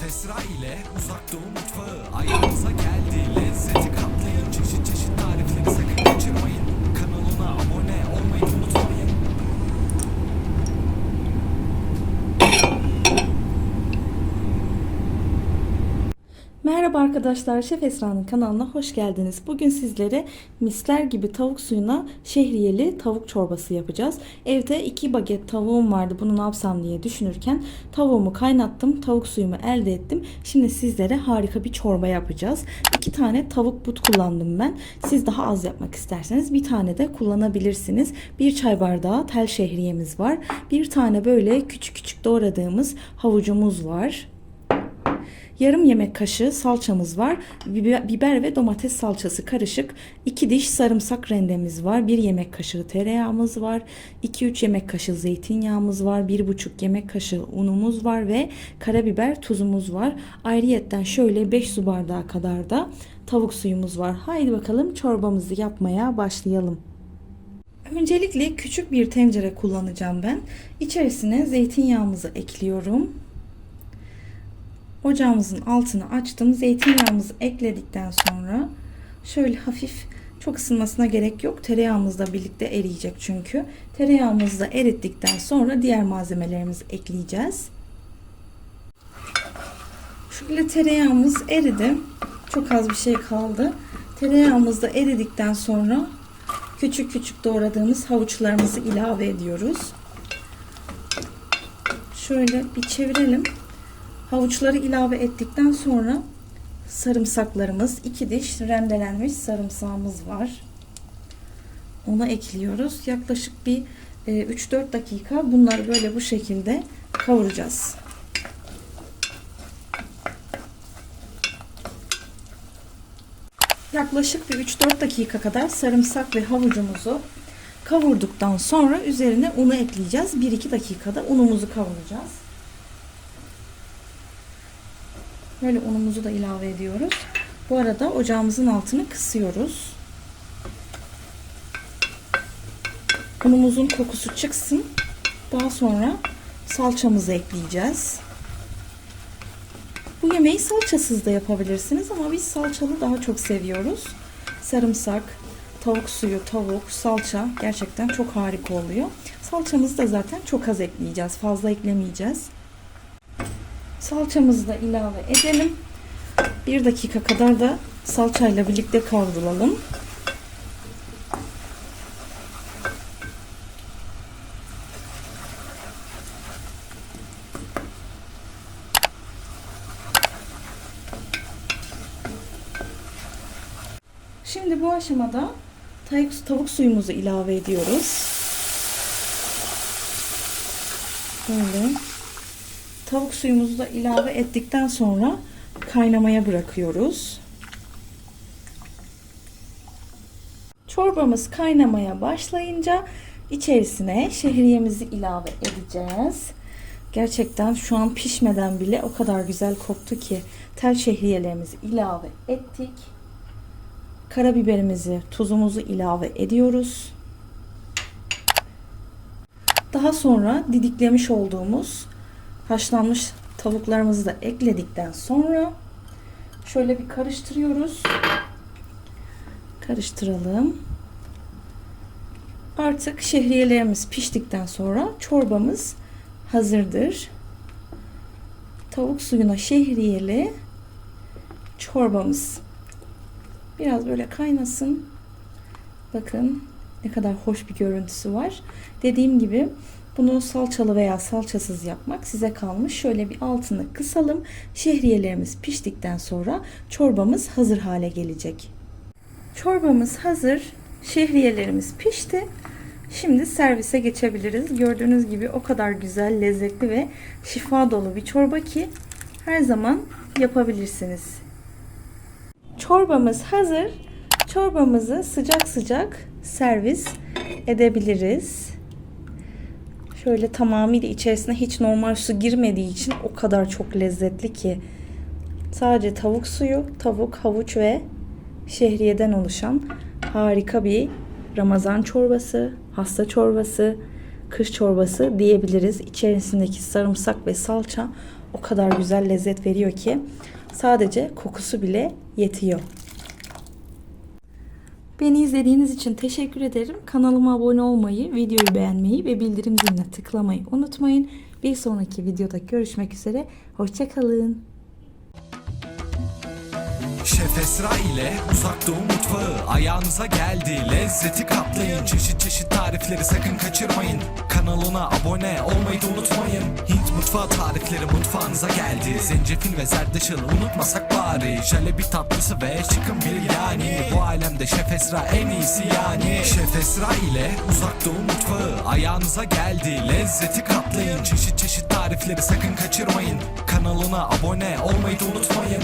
Şef Esra ile uzak doğu mutfağı. Ayağınıza geldi lezzeti katlayın Çeşit çeşit tarifleri sakın kaçırmayın. Kanalına abone olmayı unutmayın Merhaba arkadaşlar, Şef Esra'nın kanalına hoş geldiniz. Bugün sizlere misler gibi tavuk suyuna şehriyeli tavuk çorbası yapacağız. Evde iki baget tavuğum vardı, bunu ne yapsam diye düşünürken tavuğumu kaynattım, tavuk suyumu elde ettim. Şimdi sizlere harika bir çorba yapacağız. İki tane tavuk but kullandım ben. Siz daha az yapmak isterseniz bir tane de kullanabilirsiniz. Bir çay bardağı tel şehriyemiz var. Bir tane böyle küçük küçük doğradığımız havucumuz var. Yarım yemek kaşığı salçamız var. Biber ve domates salçası karışık. 2 diş sarımsak rendemiz var. 1 yemek kaşığı tereyağımız var. 2-3 yemek kaşığı zeytinyağımız var. 1,5 yemek kaşığı unumuz var ve karabiber tuzumuz var. Ayrıyetten şöyle 5 su bardağı kadar da tavuk suyumuz var. Haydi bakalım çorbamızı yapmaya başlayalım. Öncelikle küçük bir tencere kullanacağım ben. İçerisine zeytinyağımızı ekliyorum. Ocağımızın altını açtım. Zeytinyağımızı ekledikten sonra şöyle hafif çok ısınmasına gerek yok. Tereyağımız da birlikte eriyecek çünkü. Tereyağımızı da erittikten sonra diğer malzemelerimizi ekleyeceğiz. Şöyle tereyağımız eridi. Çok az bir şey kaldı. Tereyağımız da eridikten sonra küçük küçük doğradığımız havuçlarımızı ilave ediyoruz. Şöyle bir çevirelim. Havuçları ilave ettikten sonra sarımsaklarımız, iki diş rendelenmiş sarımsağımız var. Ona ekliyoruz. Yaklaşık bir 3-4 dakika bunları böyle bu şekilde kavuracağız. Yaklaşık bir 3-4 dakika kadar sarımsak ve havucumuzu kavurduktan sonra üzerine unu ekleyeceğiz. 1-2 dakikada unumuzu kavuracağız. Böyle unumuzu da ilave ediyoruz. Bu arada ocağımızın altını kısıyoruz. Unumuzun kokusu çıksın. Daha sonra salçamızı ekleyeceğiz. Bu yemeği salçasız da yapabilirsiniz ama biz salçalı daha çok seviyoruz. Sarımsak, tavuk suyu, tavuk, salça gerçekten çok harika oluyor. Salçamızı da zaten çok az ekleyeceğiz. Fazla eklemeyeceğiz. Salçamızı da ilave edelim. Bir dakika kadar da salçayla birlikte kavrulalım. Şimdi bu aşamada tavuk suyumuzu ilave ediyoruz. Böyle tavuk suyumuzu da ilave ettikten sonra kaynamaya bırakıyoruz. Çorbamız kaynamaya başlayınca içerisine şehriyemizi ilave edeceğiz. Gerçekten şu an pişmeden bile o kadar güzel koktu ki tel şehriyelerimizi ilave ettik. Karabiberimizi, tuzumuzu ilave ediyoruz. Daha sonra didiklemiş olduğumuz haşlanmış tavuklarımızı da ekledikten sonra şöyle bir karıştırıyoruz. Karıştıralım. Artık şehriyelerimiz piştikten sonra çorbamız hazırdır. Tavuk suyuna şehriyeli çorbamız biraz böyle kaynasın. Bakın ne kadar hoş bir görüntüsü var. Dediğim gibi bunu salçalı veya salçasız yapmak size kalmış. Şöyle bir altını kısalım. Şehriyelerimiz piştikten sonra çorbamız hazır hale gelecek. Çorbamız hazır. Şehriyelerimiz pişti. Şimdi servise geçebiliriz. Gördüğünüz gibi o kadar güzel, lezzetli ve şifa dolu bir çorba ki her zaman yapabilirsiniz. Çorbamız hazır. Çorbamızı sıcak sıcak servis edebiliriz. Şöyle tamamıyla içerisine hiç normal su girmediği için o kadar çok lezzetli ki. Sadece tavuk suyu, tavuk, havuç ve şehriyeden oluşan harika bir Ramazan çorbası, hasta çorbası, kış çorbası diyebiliriz. İçerisindeki sarımsak ve salça o kadar güzel lezzet veriyor ki sadece kokusu bile yetiyor. Beni izlediğiniz için teşekkür ederim. Kanalıma abone olmayı, videoyu beğenmeyi ve bildirim ziline tıklamayı unutmayın. Bir sonraki videoda görüşmek üzere. Hoşçakalın. Şef Esra ile uzak doğu mutfağı ayağınıza geldi Lezzeti katlayın çeşit çeşit tarifleri sakın kaçırmayın Kanalına abone olmayı da unutmayın mutfağı tarifleri mutfağınıza geldi. Zencefil ve zerdeçal unutmasak bari. Jalebi tatlısı ve çıkın bir yani. Bu alemde Şef Esra en iyisi yani. Şef Esra ile uzak doğu mutfağı ayağınıza geldi. Lezzeti katlayın. Çeşit çeşit tarifleri sakın kaçırmayın. Kanalına abone olmayı da unutmayın